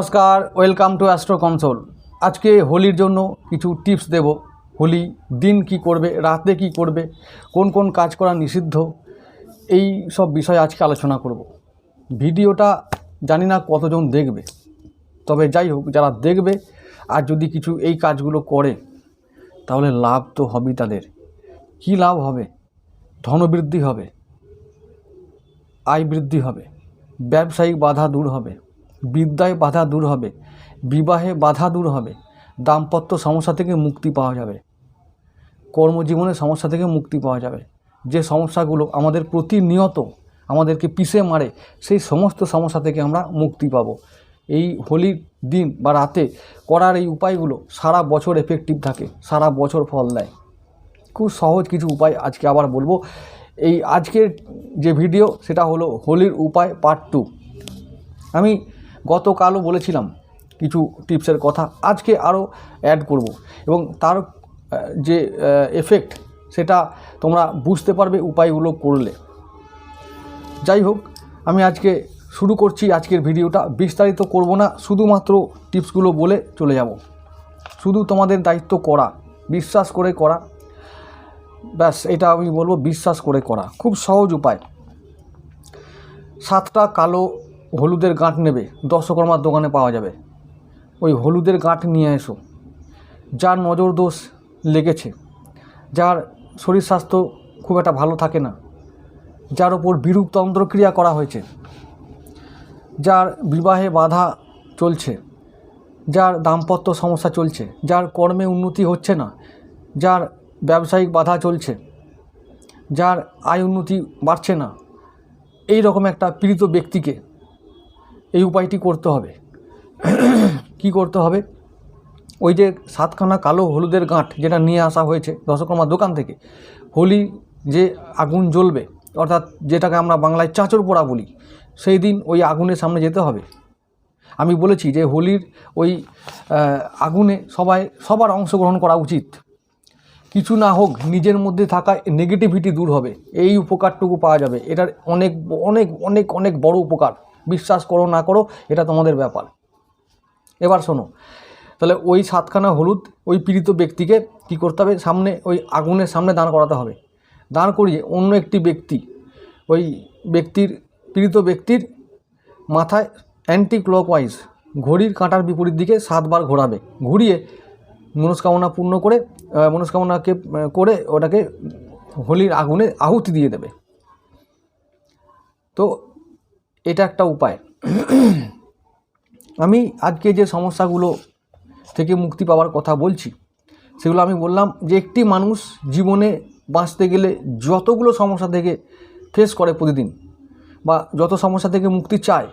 নমস্কার, welcome to Astro Console আজকে হোলির জন্য কিছু টিপস দেব। হোলি দিন কি করবে, রাতে কি করবে, কোন কোন কাজ করা নিষিদ্ধ, এই সব বিষয়ে আজকে আলোচনা করব। ভিডিওটা জানি না কতজন দেখবে, তবে যাই হোক, যারা দেখবে আর যদি কিছু এই কাজগুলো করে, তাহলে লাভ তো হবেই তাদের। কী লাভ হবে? ধনবৃদ্ধি হবে, আয় বৃদ্ধি হবে, ব্যবসায়িক বাধা দূর হবে। বিদ্যায় বাধা দূর হবে, বিবাহে বাধা দূর হবে, দাম্পত্য সমস্যা থেকে মুক্তি পাওয়া যাবে কর্মজীবনের সমস্যা থেকে মুক্তি পাওয়া যাবে। যে সমস্যাগুলো আমাদের প্রতিনিয়ত আমাদেরকে পিষে মারে, সেই সমস্ত সমস্যা থেকে আমরা মুক্তি পাব। এই হোলির দিন বা রাতে করার এই উপায়গুলো সারা বছর এফেক্টিভ থাকে, সারা বছর ফল দেয়। খুব সহজ কিছু উপায় আজকে আবার বলব। এই আজকের যে ভিডিও সেটা হলো হোলির উপায় পার্ট টু আমি গতকালও বলেছিলাম কিছু টিপসের কথা, আজকে আরও অ্যাড করব। এবং তার যে এফেক্ট সেটা তোমরা বুঝতে পারবে উপায়গুলো করলে। যাই হোক, আমি আজকে শুরু করছি আজকের ভিডিওটা। বিস্তারিত করব না, শুধুমাত্র টিপসগুলো বলে চলে যাব। শুধু তোমাদের দায়িত্ব করা, বিশ্বাস করে করা। ব্যাস, এটা আমি বলব, বিশ্বাস করে করা। খুব সহজ উপায়। সাতটা কালো হলুদের গাঁট নেবে, দশকর্মার দোকানে পাওয়া যাবে। ওই হলুদের গাঁট নিয়ে এসো। যার নজর দোষ লেগেছে, যার শরীর স্বাস্থ্য খুব একটা ভালো থাকে না, যার ওপর বিরূপ তন্ত্রক্রিয়া করা হয়েছে, যার বিবাহে বাধা চলছে, যার দাম্পত্য সমস্যা চলছে, যার কর্মে উন্নতি হচ্ছে না, যার ব্যবসায়িক বাধা চলছে, যার আয় উন্নতি বাড়ছে না, এই রকম একটা পীড়িত ব্যক্তিকে এই উপায়টি করতে হবে। কি করতে হবে? ওই যে সাতখানা কালো হলুদের গাঁট যেটা নিয়ে আসা হয়েছে দশকর্মার দোকান থেকে, হোলি যে আগুন জ্বলবে, অর্থাৎ যেটাকে আমরা বাংলায় চাঁচর পোড়া বলি, সেই দিন ওই আগুনের সামনে যেতে হবে। আমি বলেছি যে হোলির ওই আগুনে সবাই, সবার অংশগ্রহণ করা উচিত। কিছু না হোক নিজের মধ্যে থাকা নেগেটিভিটি দূর হবে। এই উপকারটুকু পাওয়া যাবে। এটার অনেক অনেক অনেক অনেক বড় উপকার। বিশ্বাস করো না করো, এটা তোমাদের ব্যাপার। এবার শোনো, তাহলে ওই সাতখানা হলুদ, ওই পীড়িত ব্যক্তিকে কি করতে হবে? সামনে, ওই আগুনের সামনে দাঁড় করাতে হবে। দাঁড় করিয়ে অন্য একটি ব্যক্তি, ওই ব্যক্তির, পীড়িত ব্যক্তির মাথায় অ্যান্টি ক্লকওয়াইজ ঘড়ির কাঁটার বিপরীত দিকে সাতবার ঘোরাবে। ঘুরিয়ে মনস্কামনা পূর্ণ করে মনস্কামনাকে করে ওটাকে হোলির আগুনে আহুতি দিয়ে দেবে। তো এটা একটা উপায়। আমি আজকে যে সমস্যাগুলো থেকে মুক্তি পাওয়ার কথা বলছি, সেগুলো আমি বললাম যে একটি মানুষ জীবনে বাঁচতে গেলে যতগুলো সমস্যা থেকে ফেস করে প্রতিদিন বা যত সমস্যা থেকে মুক্তি চায়,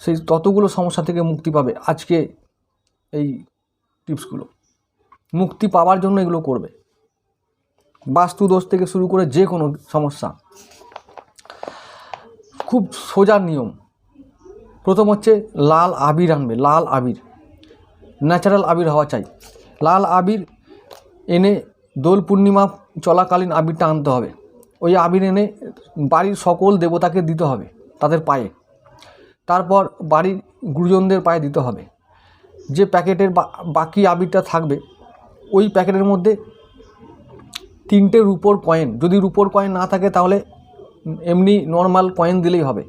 সেই ততগুলো সমস্যা থেকে মুক্তি পাবে আজকে এই টিপসগুলো। মুক্তি পাওয়ার জন্য এগুলো করবে। বাস্তু দোষ থেকে শুরু করে যে কোনো সমস্যা খুব সোজা নিয়ম। প্রথম হচ্ছে লাল আবির আনবে, লাল আবির। ন্যাচারাল আবির হওয়া চাই। লাল আবির এনে দোল পূর্ণিমা চলাকালীন আবিরটা আনতে হবে। ওই আবির এনে বাড়ির সকল দেবতাকে দিতে হবে তাদের পায়ে। তারপর বাড়ির গুরুজনদের পায়ে দিতে হবে। যে প্যাকেটের বাকি আবিরটা থাকবে, ওই প্যাকেটের মধ্যে তিনটে রুপোর কয়েন। যদি রুপোর কয়েন না থাকে তাহলে এমনি নর্মাল কয়েন দিলেই হবে।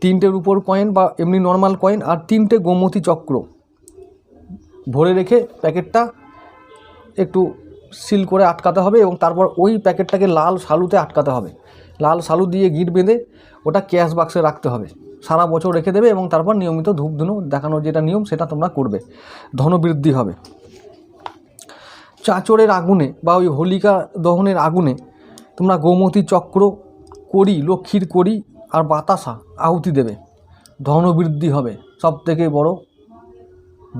তিনটে রুপোর কয়েন বা এমনি নর্মাল কয়েন আর তিনটে গোমতী চক্র। ভরে রেখে প্যাকেটটা একটু সিল করে আটকাতে হবে এবং তারপর ওই প্যাকেটটাকে লাল শালুতে আটকাতে হবে। লাল শালু দিয়ে গিট বেঁধে ওটা ক্যাশ বাক্সে রাখতে হবে। সারা বছর রেখে দেবে এবং তারপর নিয়মিত ধূপ ধুনো দেখানোর যেটা নিয়ম সেটা তোমরা করবে। ধনবৃদ্ধি হবে। চাঁচরের আগুনে বা ওই হোলিকা দহনের আগুনে তোমরা গোমতী চক্র করি, লক্ষ্মীর করি আর বাতাসা আহুতি দেবে। ধনবৃদ্ধি হবে সব থেকে বড়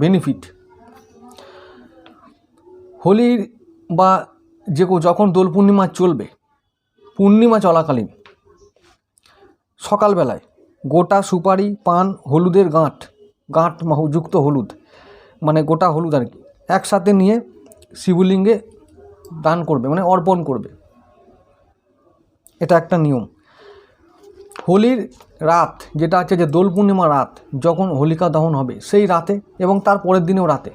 বেনিফিট হোলির বা যে যখন দোল পূর্ণিমা চলবে, পূর্ণিমা চলাকালীন সকালবেলায় গোটা সুপারি, পান, হলুদের গাঁট গাঁট যুক্ত হলুদ মানে গোটা হলুদ আর কি, একসাথে নিয়ে শিবলিঙ্গে দান করবে মানে অর্পণ করবে। এটা একটা নিয়ম। হোলির রাত যেটা আছে যে দোল পূর্ণিমা রাত, যখন হোলিকা দহন হবে, সেই রাতে এবং তার পরের দিনেও রাতে।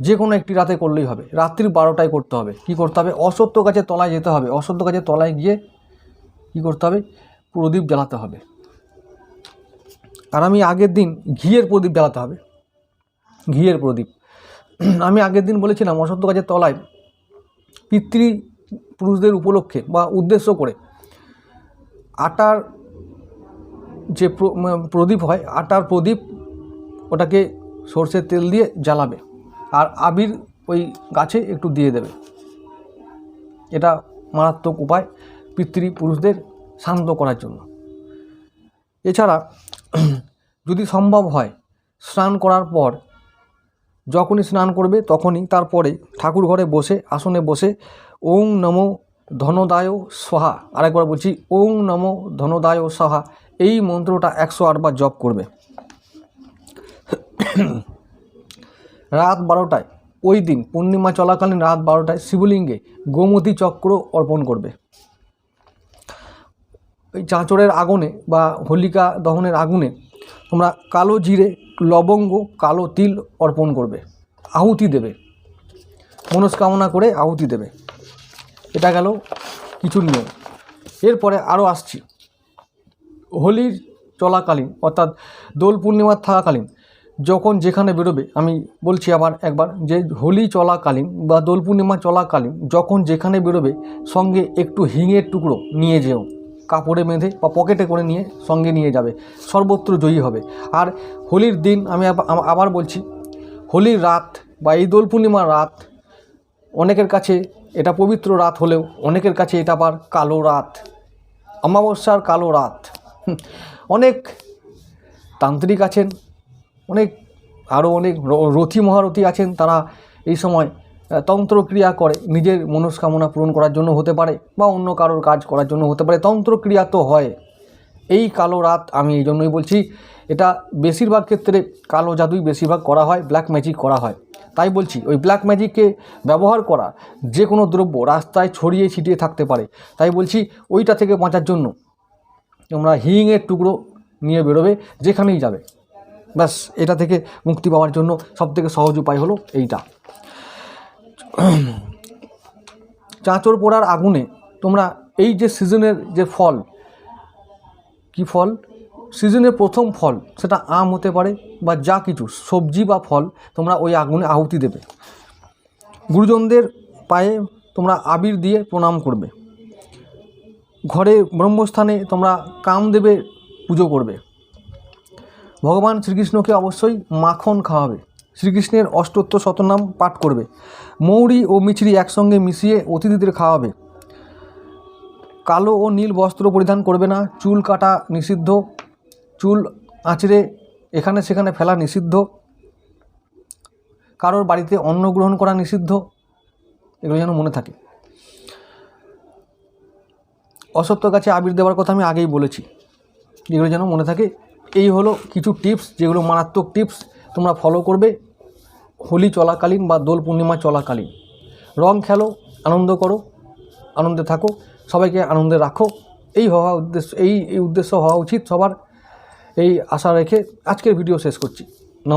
যে কোনো একটি রাতে করলেই হবে। রাত্রির বারোটায় করতে হবে। কি করতে হবে? অসত্য গাছের তলায় যেতে হবে। অসত্য গাছের তলায় গিয়ে কি করতে হবে? প্রদীপ জ্বালাতে হবে। আর আমি আগের দিন ঘিয়ের প্রদীপ জ্বালাতে হবে। ঘিয়ের প্রদীপ। আমি আগের দিন বলেছিলাম, অসত্য গাছের তলায় পিতৃ পুরুষদের উপলক্ষে বা উদ্দেশ্য করে আটার যে প্রদীপ হয়, আটার প্রদীপ ওটাকে সর্ষের তেল দিয়ে জ্বালাবে আর আবির ওই গাছে একটু দিয়ে দেবে। এটা মারাত্মক উপায় পিতৃ পুরুষদের শান্ত করার জন্য। এছাড়া যদি সম্ভব হয় স্নান করার পর যখনই স্নান করবে তখনই তারপরে ঠাকুর ঘরে বসে, আসনে বসে ওং নমো ধনদায় সহা আরেকবার বলছি, ওং নমো ধনদায় সহা এই মন্ত্রটা একশো আটবার জপ করবে। রাত বারোটায়, ওই দিন পূর্ণিমা চলাকালীন রাত বারোটায় শিবলিঙ্গে গোমতী চক্র অর্পণ করবে। ওই চাঁচড়ের আগুনে বা হোলিকা দহনের আগুনে তোমরা কালো জিরে, লবঙ্গ, কালো তিল অর্পণ করবে। আহুতি দেবে। মনস্কামনা করে আহুতি দেবে। এটা গেল কিছু নিয়ম। এরপরে আরও আসছি। হোলির চলাকালীন, অর্থাৎ দোল পূর্ণিমার থাকাকালীন, যখন যেখানে বেরোবে, আমি বলছি আবার একবার যে হোলি চলাকালীন বা দোল পূর্ণিমা চলাকালীন, যখন যেখানে বেরোবে, সঙ্গে একটু হিঙের টুকরো নিয়ে যেও। কাপড়ে বেঁধে বা পকেটে করে নিয়ে সঙ্গে নিয়ে যাবে। সর্বত্র জয়ী হবে। আর হোলির দিন আমি আবার বলছি, হোলির রাত বা এই দোল পূর্ণিমার রাত অনেকের কাছে এটা পবিত্র রাত হলেও অনেকের কাছে এটা আবার কালো রাত। অমাবস্যার কালো রাত। অনেক তান্ত্রিক আছেন, অনেক আরও অনেক রথী মহারথী আছেন, তারা এই সময় তন্ত্রক্রিয়া করে, নিজের মনস্কামনা পূরণ করার জন্য হতে পারে বা অন্য কারোর কাজ করার জন্য হতে পারে। তন্ত্রক্রিয়া তো হয়। এই কালো রাত আমি এই জন্যই বলছি, এটা বেশিরভাগ ক্ষেত্রে কালো জাদুই বেশিরভাগ করা হয় ব্ল্যাক ম্যাজিক করা হয়। তাই বলছি, ওই ব্ল্যাক ম্যাজিককে ব্যবহার করা যে কোনো দ্রব্য রাস্তায় ছড়িয়ে ছিটিয়ে থাকতে পারে। তাই বলছি, ওইটা থেকে বাঁচার জন্য তোমরা হিংয়ের টুকরো নিয়ে বেরোবে, যেখানেই যাবে। ব্যাস, এটা থেকে মুক্তি পাওয়ার জন্য সবথেকে সহজ উপায় হলো এইটা। চাঁচর পোড়ার আগুনে তোমরা এই যে সিজনের যে ফল, কি ফল? সিজনের প্রথম ফল, সেটা আম হতে পারে বা যা কিছু, সবজি বা ফল, তোমরা ওই আগুনে আহুতি দেবে। গুরুজনদের পায়ে তোমরা আবির দিয়ে প্রণাম করবে। ঘরে ব্রহ্মস্থানে তোমরা কামদেবের পুজো করবে। ভগবান শ্রীকৃষ্ণকে অবশ্যই মাখন খাওয়াবে। শ্রীকৃষ্ণের অষ্টত্ব শতনাম পাঠ করবে। মৌরি ও মিছরি একসঙ্গে মিশিয়ে অতিথিদের খাওয়াবে। কালো ও নীল বস্ত্র পরিধান করবে না, চুল কাটা নিষিদ্ধ চুল আঁচড়ে এখানে সেখানে ফেলা নিষিদ্ধ। কারোর বাড়িতে অন্ন গ্রহণ করা নিষিদ্ধ। এগুলো যেন মনে থাকে। অসত্য গাছে আবির দেওয়ার কথা আমি আগেই বলেছি। এগুলো যেন মনে থাকে। এই হলো কিছু টিপস, যেগুলো মারাত্মক টিপস। তোমরা ফলো করবে। হোলি চলাকালীন বা দোল পূর্ণিমা চলাকালীন। রং খেলো, আনন্দ করো, আনন্দে থাকো, সবাইকে আনন্দে রাখো। এই হওয়া উদ্দেশ্য, এই এই উদ্দেশ্য হওয়া উচিত সবার। এই আশা রেখে আজকের ভিডিও শেষ করছি।